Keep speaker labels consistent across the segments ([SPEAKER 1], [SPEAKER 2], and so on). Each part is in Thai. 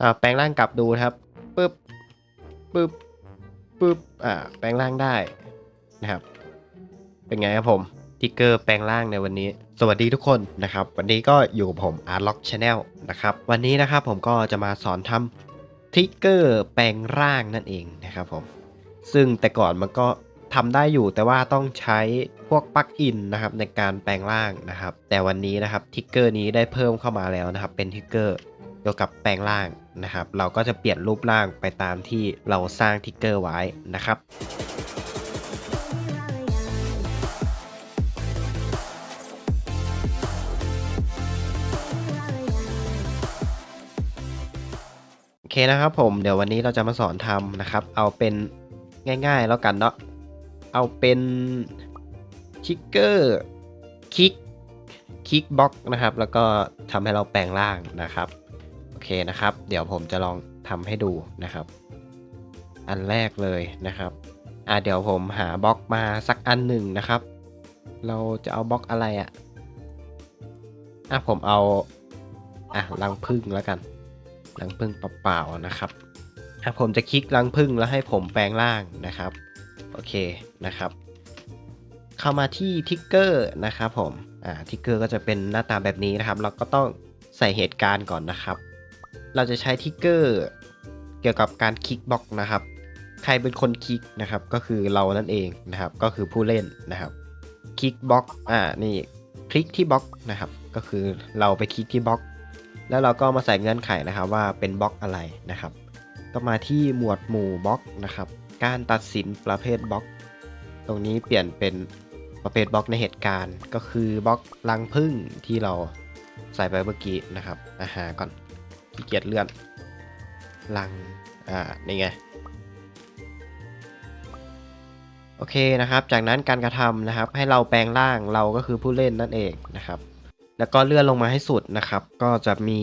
[SPEAKER 1] อ่าแปลงร่างกลับดูครับปึ๊บปึ๊บปึ๊บอ่าแปลงร่างได้นะครับ เป็นไงครับผมทิกเกอร์แปลงร่างในวันนี้ สวัสดีทุกคนนะครับ วันนี้ก็อยู่กับผม a r l o c k Channel นะครับ วันนี้นะครับผมก็จะมาสอนทำทิกเกอร์แปลงร่างนั่นเองนะครับผม ซึ่งแต่ก่อนมันก็ทำได้อยู่แต่ว่าต้องใช้พวกปลั๊กอินนะครับในการแปลงร่างนะครับ แต่วันนี้นะครับทิกเกอร์นี้ได้เพิ่มเข้ามาแล้วนะครับ เป็นทิกเกอร์ กี่ยวกับแปลงร่างนะครับ เราก็จะเปลี่ยนรูปร่างไปตามที่เราสร้างทิกเกอร์ไว้นะครับโอเคนะครับผมเดี๋ยววันนี้เราจะมาสอนทำนะครับ เอาเป็นง่ายๆแล้วกันเนาะเอาเป็นคิกเกอร์คิกคิกบ็อกนะครับ แล้วก็ทำให้เราแปลงร่างนะครับ เคนะครับ เดี๋ยวผมจะลองทำให้ดูนะครับ อันแรกเลยนะครับอะเดี๋ยวผมหาบล็อกมาสักอันหนึ่งนะครับ เราจะเอาบล็อกอะไรอะ่ะอะผมเอาอะรังพึ่งแล้วกันรังพึ่งเปล่าๆนะครับอะผมจะคลิกรังพึ่งแล้วให้ผมแปลงร่างนะครับ โอเคนะครับ เข้ามาที่ทิกเกอร์นะครับผมอ่าทิกเกอร์ก็จะเป็นหน้าตาแบบนี้นะครับ เราก็ต้องใส่เหตุการณ์ก่อนนะครับ เราจะใช้ทิกเกอร์เกี่ยวกับการคลิกบล็อกนะครับ ใครเป็นคนคลิกนะครับ ก็คือเรานั่นเองนะครับ ก็คือผู้เล่นนะครับ คลิกบล็อก อ่า นี่ คลิกที่บล็อกนะครับ ก็คือเราไปคลิกที่บล็อก แล้วเราก็มาใส่เงื่อนไขนะครับว่าเป็นบล็อกอะไรนะครับ ก็มาที่หมวดหมู่บล็อกนะครับ การตัดสินประเภทบล็อก ตรงนี้เปลี่ยนเป็นประเภทบล็อกในเหตุการณ์ ก็คือบล็อกรังพึ่งที่เราใส่ไปเมื่อกี้นะครับอาหาก่อน ขี้เกียจเลื่อนรัง อ่า นี่ไง โอเคนะครับ จากนั้นการกระทำนะครับ ให้เราแปลงร่างเราก็คือผู้เล่นนั่นเองนะครับ แล้วก็เลื่อนลงมาให้สุดนะครับ ก็จะมี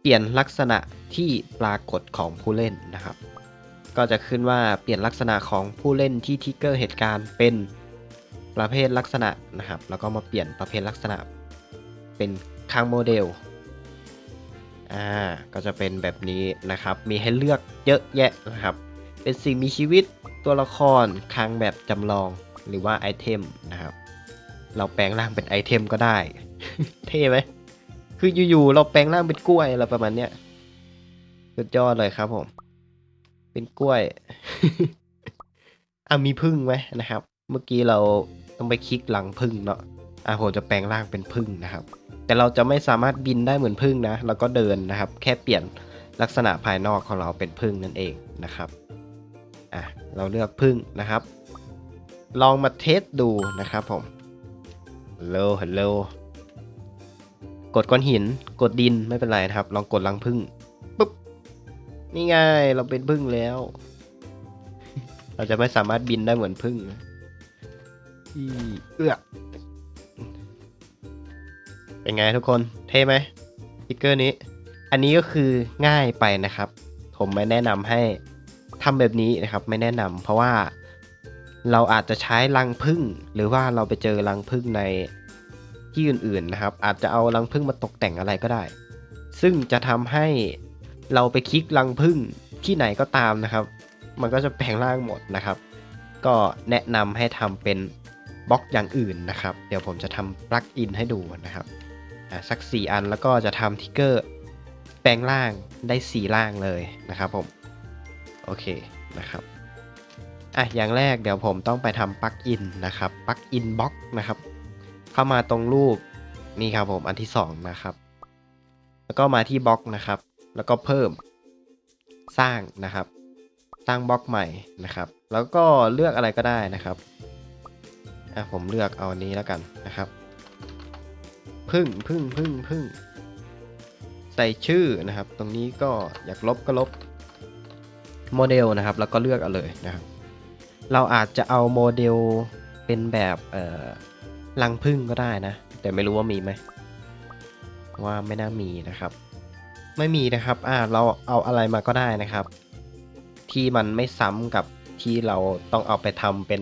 [SPEAKER 1] เปลี่ยนลักษณะที่ปรากฏของผู้เล่นนะครับ ก็จะขึ้นว่าเปลี่ยนลักษณะของผู้เล่นที่ทิกเกอร์เหตุการณ์เป็นประเภทลักษณะนะครับ แล้วก็มาเปลี่ยนประเภทลักษณะเป็นค้างโมเดล อ่าก็จะเป็นแบบนี้นะครับ มีให้เลือกเยอะแยะนะครับ เป็นสิ่งมีชีวิตตัวละครคางแบบจำลองหรือว่าไอเทมนะครับ เราแปลงร่างเป็นไอเทมก็ได้ เท่ไหมคืออยู่ๆเราแปลงร่างเป็นกล้วยอะไรประมาณเนี้ยสุดยอดเลยครับผม เป็นกล้วยอะมีพึ่งไหมนะครับ เมื่อกี้เราต้องไปคลิกหลังพึ่งเนาะอะผมจะแปลงร่างเป็นพึ่งนะครับ แต่เราจะไม่สามารถบินได้เหมือนพึ่งนะเราก็เดินนะครับ แค่เปลี่ยนลักษณะภายนอกของเราเป็นพึ่งนั่นเองนะครับอะเราเลือกพึ่งนะครับ ลองมาเทสดูนะครับผมฮัลโหลฮัลโหลกดก้อนหินกดดินไม่เป็นไรนะครับ ลองกดรังพึ่งปุ๊บนี่ไงเราเป็นพึ่งแล้ว เราจะไม่สามารถบินได้เหมือนพึ่งอีเอื้อ เป็นไงทุกคนเท่ไหมสติ๊กเกอร์นี้ อันนี้ก็คือง่ายไปนะครับ ผมไม่แนะนำให้ทำแบบนี้นะครับ ไม่แนะนำเพราะว่าเราอาจจะใช้รังพึ่ง หรือว่าเราไปเจอรังพึ่งในที่อื่นๆนะครับ อาจจะเอารังพึ่งมาตกแต่งอะไรก็ได้ ซึ่งจะทำให้เราไปคลิกรังพึ่งที่ไหนก็ตามนะครับ มันก็จะแปลงร่างหมดนะครับ ก็แนะนำให้ทำเป็นบล็อกอย่างอื่นนะครับ เดี๋ยวผมจะทำปลั๊กอินให้ดูนะครับ สัก 4 อันแล้วก็จะทำทิกเกอร์แปลงร่างได้ 4 ร่างเลยนะครับผม โอเคนะครับอะอย่างแรกเดี๋ยวผมต้องไปทำปลั๊กอินนะครับปลั๊กอินบล็อกนะครับ เข้ามาตรงรูปนี่ครับผมอันที่ 2 นะครับ แล้วก็มาที่บล็อกนะครับ แล้วก็เพิ่มสร้างนะครับ สร้างบล็อกใหม่นะครับ แล้วก็เลือกอะไรก็ได้นะครับอะผมเลือกเอาอันนี้แล้วกันนะครับ พึ่งพึ่งพึ่งพึ่งใส่ชื่อนะครับ ตรงนี้ก็อยากลบก็ลบโมเดลนะครับ แล้วก็เลือกเอาเลยนะครับ เราอาจจะเอาโมเดลเป็นแบบเอ่อรังพึ่งก็ได้นะ แต่ไม่รู้ว่ามีไหมว่าไม่น่ามีนะครับ ไม่มีนะครับอ่าเราเอาอะไรมาก็ได้นะครับ ที่มันไม่ซ้ำกับที่เราต้องเอาไปทำเป็น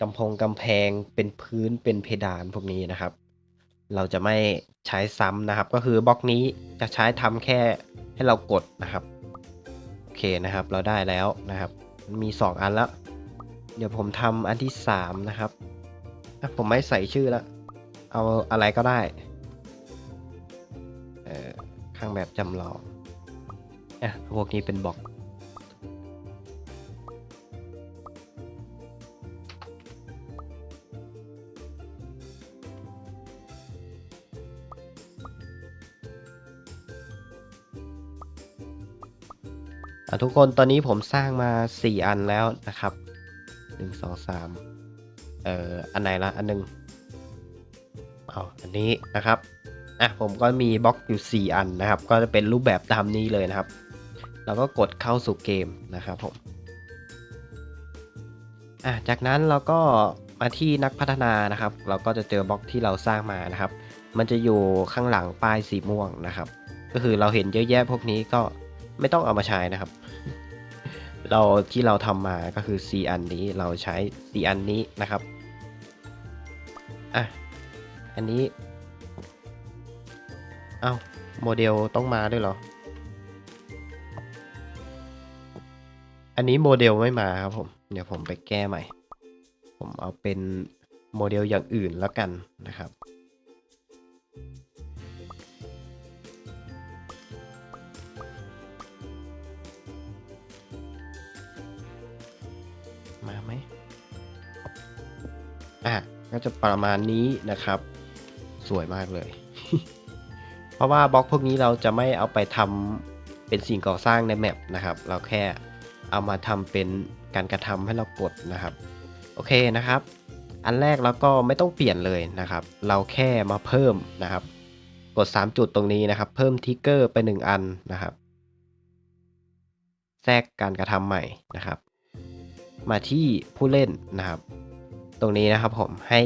[SPEAKER 1] กำพงกำแพงเป็นพื้นเป็นเพดานพวกนี้นะครับ เราจะไม่ใช้ซ้ำนะครับ ก็คือบล็อกนี้จะใช้ทำแค่ให้เรากดนะครับโอเคนะครับ เราได้แล้วนะครับ มี 2 อันแล้ว เดี๋ยวผมทำอันที่ 3 นะครับผมไม่ใส่ชื่อแล้ว เอาอะไรก็ได้เออข้างแบบจำลองอะพวกนี้เป็นบล็อก ทุกคนตอนนี้ผมสร้างมา 4 อันแล้วนะครับ 1 2 3 เอ่อ อันไหนละอันหนึงเอาอันนี้นะครับ อะผมก็มีบล็อกอยู่ 4 อันนะครับ ก็จะเป็นรูปแบบตามนี้เลยนะครับเราก็กดเข้าสู่เกมนะครับผม อะจากนั้นเราก็มาที่นักพัฒนานะครับ เราก็จะเจอบล็อกที่เราสร้างมานะครับ มันจะอยู่ข้างหลังป้ายสีม่วงนะครับ ก็คือเราเห็นเยอะแยะพวกนี้ก็ไม่ต้องเอามาใช้นะครับ เราที่เราทำมาก็คือ4อันนี้เราใช้4อันนี้นะครับอะอันนี้เอ้าโมเดลต้องมาด้วยเหรอ อันนี้โมเดลไม่มาครับผม เดี๋ยวผมไปแก้ใหม่ ผมเอาเป็นโมเดลอย่างอื่นแล้วกันนะครับ มาไหมอะก็จะประมาณนี้นะครับ สวยมากเลย เพราะว่าบล็อกพวกนี้เราจะไม่เอาไปทำเป็นสิ่งก่อสร้างในแมปนะครับ เราแค่เอามาทำเป็นการกระทำให้เรากดนะครับ โอเคนะครับ อันแรกเราก็ไม่ต้องเปลี่ยนเลยนะครับ เราแค่มาเพิ่มนะครับ กด 3 จุดตรงนี้นะครับ เพิ่มทิกเกอร์ไป 1 อันนะครับ แทรกการกระทำใหม่นะครับ มาที่ผู้เล่นนะครับ ตรงนี้นะครับผมให้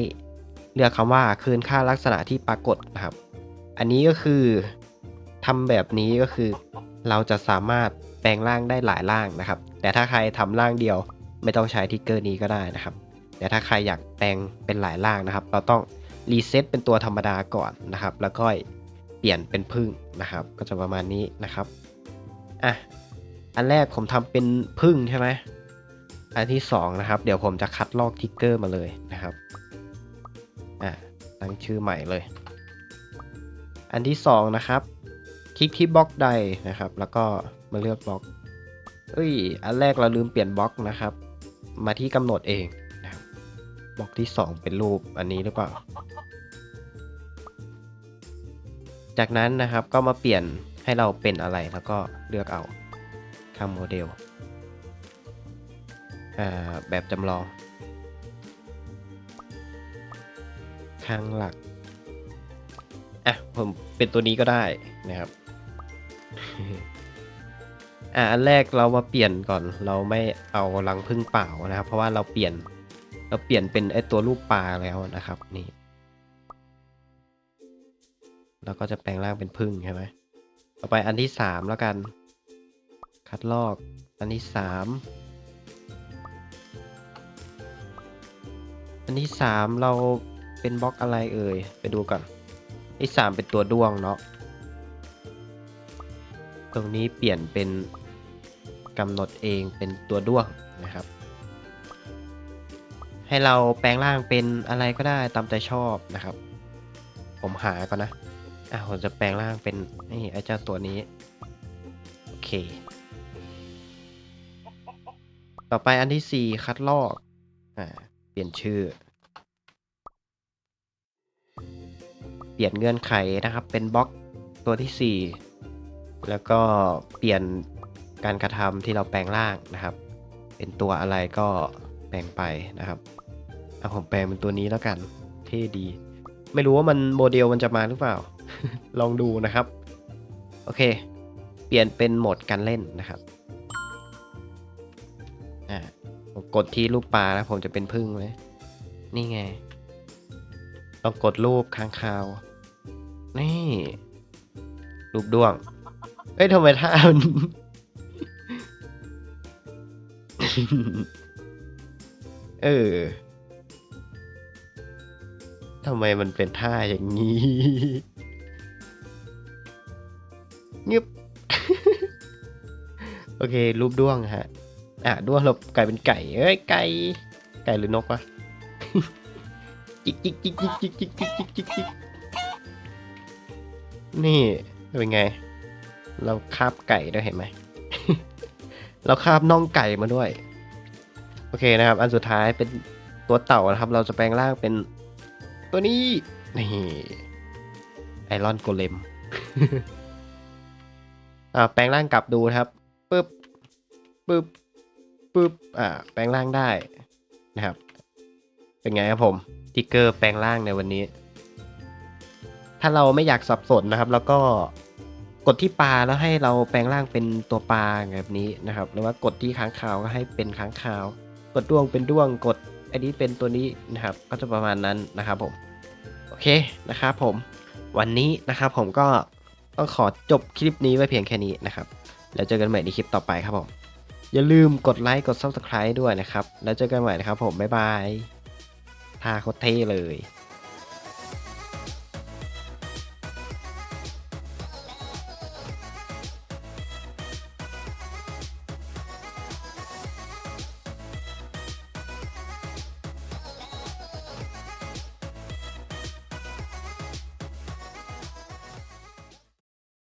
[SPEAKER 1] เลือกคำว่าคืนค่าลักษณะที่ปรากฏนะครับ อันนี้ก็คือทำแบบนี้ก็คือ เราจะสามารถแปลงร่างได้หลายร่างนะครับ แต่ถ้าใครทำร่างเดียวไม่ต้องใช้ทิกเกอร์นี้ก็ได้นะครับ แต่ถ้าใครอยากแปลงเป็นหลายร่างนะครับ เราต้องรีเซ็ตเป็นตัวธรรมดาก่อนนะครับ แล้วก็เปลี่ยนเป็นพึ่งนะครับ ก็จะประมาณนี้นะครับ อะ อันแรกผมทำเป็นพึ่งใช่ไหม อันที่2นะครับ เดี๋ยวผมจะคัดลอกทิกเกอร์มาเลยนะครับอะตั้งชื่อใหม่เลย อันที่ 2 นะครับ คลิกที่บล็อกใดนะครับ แล้วก็มาเลือกบล็อกเอ้ย อันแรกเราลืมเปลี่ยนบล็อกนะครับ มาที่กำหนดเองนะครับบล็อกที่ 2 เป็นรูปอันนี้หรือเปล่า จากนั้นนะครับก็มาเปลี่ยนให้เราเป็นอะไรแล้วก็เลือกเอาข้าโมเดล แบบจำลองข้างหลัก อะ ผมเป็นตัวนี้ก็ได้นะครับ อะอันแรกเรามาเปลี่ยนก่อน เราไม่เอารังพึ่งเปล่านะครับ เพราะว่าเราเปลี่ยน เราเปลี่ยนเป็นไอตัวรูปปลาแล้วนะครับนี่เราก็จะแปลงร่างเป็นพึ่งใช่ไหมต่อไปอันที่สามแล้วกัน คัดลอก อันที่สาม อันที่สามเราเป็นบล็อกอะไรเอ่ย ไปดูก่อนไอันที่สามเป็นตัวด้วงเนาะ ตรงนี้เปลี่ยนเป็นกำหนดเองเป็นตัวด้วงนะครับ ให้เราแปลงร่างเป็นอะไรก็ได้ตามใจชอบนะครับ ผมหาก่อนนะ อะผมจะแปลงร่างเป็นนี่ไอ้เจ้าตัวนี้ โอเค ต่อไปอันที่สี่คัดลอก อ่า ปลี่ยนชื่อ เปลี่ยนเงื่อนไขนะครับ เป็นบล็อกตัวที่ 4 แล้วก็เปลี่ยนการกระทำที่เราแปลงร่างนะครับ เป็นตัวอะไรก็แปลงไปนะครับเอาผมแปลงเป็นตัวนี้แล้วกันเท่ดี ไม่รู้ว่ามันโมเดลมันจะมาหรือเปล่า ลองดูนะครับ โอเค เปลี่ยนเป็นโหมดการเล่นนะครับ กดที่รูปปลาแล้วผมจะเป็นพึ่งเลยนี่ไงลองกดรูปค้างคาว นี่ รูปดวง เอ้ยทำไมท่ามันเออทำไมมันเป็นท่าอย่างนี้เงียบโอเค รูปด้วงฮะ อะด้วงเรากลายเป็นไก่ เอ้ยไก่ ไก่หรือนกวะจิกจิกจิกจิกจิกจิกจิกจิกจิกจิกนี่เป็นไง เราคาบไก่ด้วยเห็นไหม เราคาบน่องไก่มาด้วย โอเคนะครับ อันสุดท้ายเป็นตัวเต่านะครับ เราจะแปลงร่างเป็นตัวนี้ นี่ไอรอนโกเลมอ่าแปลงร่างกลับดูนะครับปึ๊บปึ๊บ ปึ๊บอ่าแปลงร่างได้นะครับ เป็นไงครับผมติ๊กเกอร์แปลงร่างในวันนี้ ถ้าเราไม่อยากสับสนนะครับ แล้วก็กดที่ปลาแล้วให้เราแปลงร่างเป็นตัวปลาแบบนี้นะครับ หรือว่ากดที่ค้างคาวก็ให้เป็นค้างคาว กดด้วงเป็นด้วงกดอันนี้เป็นตัวนี้นะครับ ก็จะประมาณนั้นนะครับผมโอเคนะครับผมวันนี้นะครับผมก็ต้องขอจบคลิปนี้ไว้เพียงแค่นี้นะครับ แล้วเจอกันใหม่ในคลิปต่อไปครับผม อย่าลืมกดไลค์กด Subscribe ด้วยนะครับ แล้วเจอกันใหม่นะครับผม บ๊ายบายท่าโคตรเท่เลย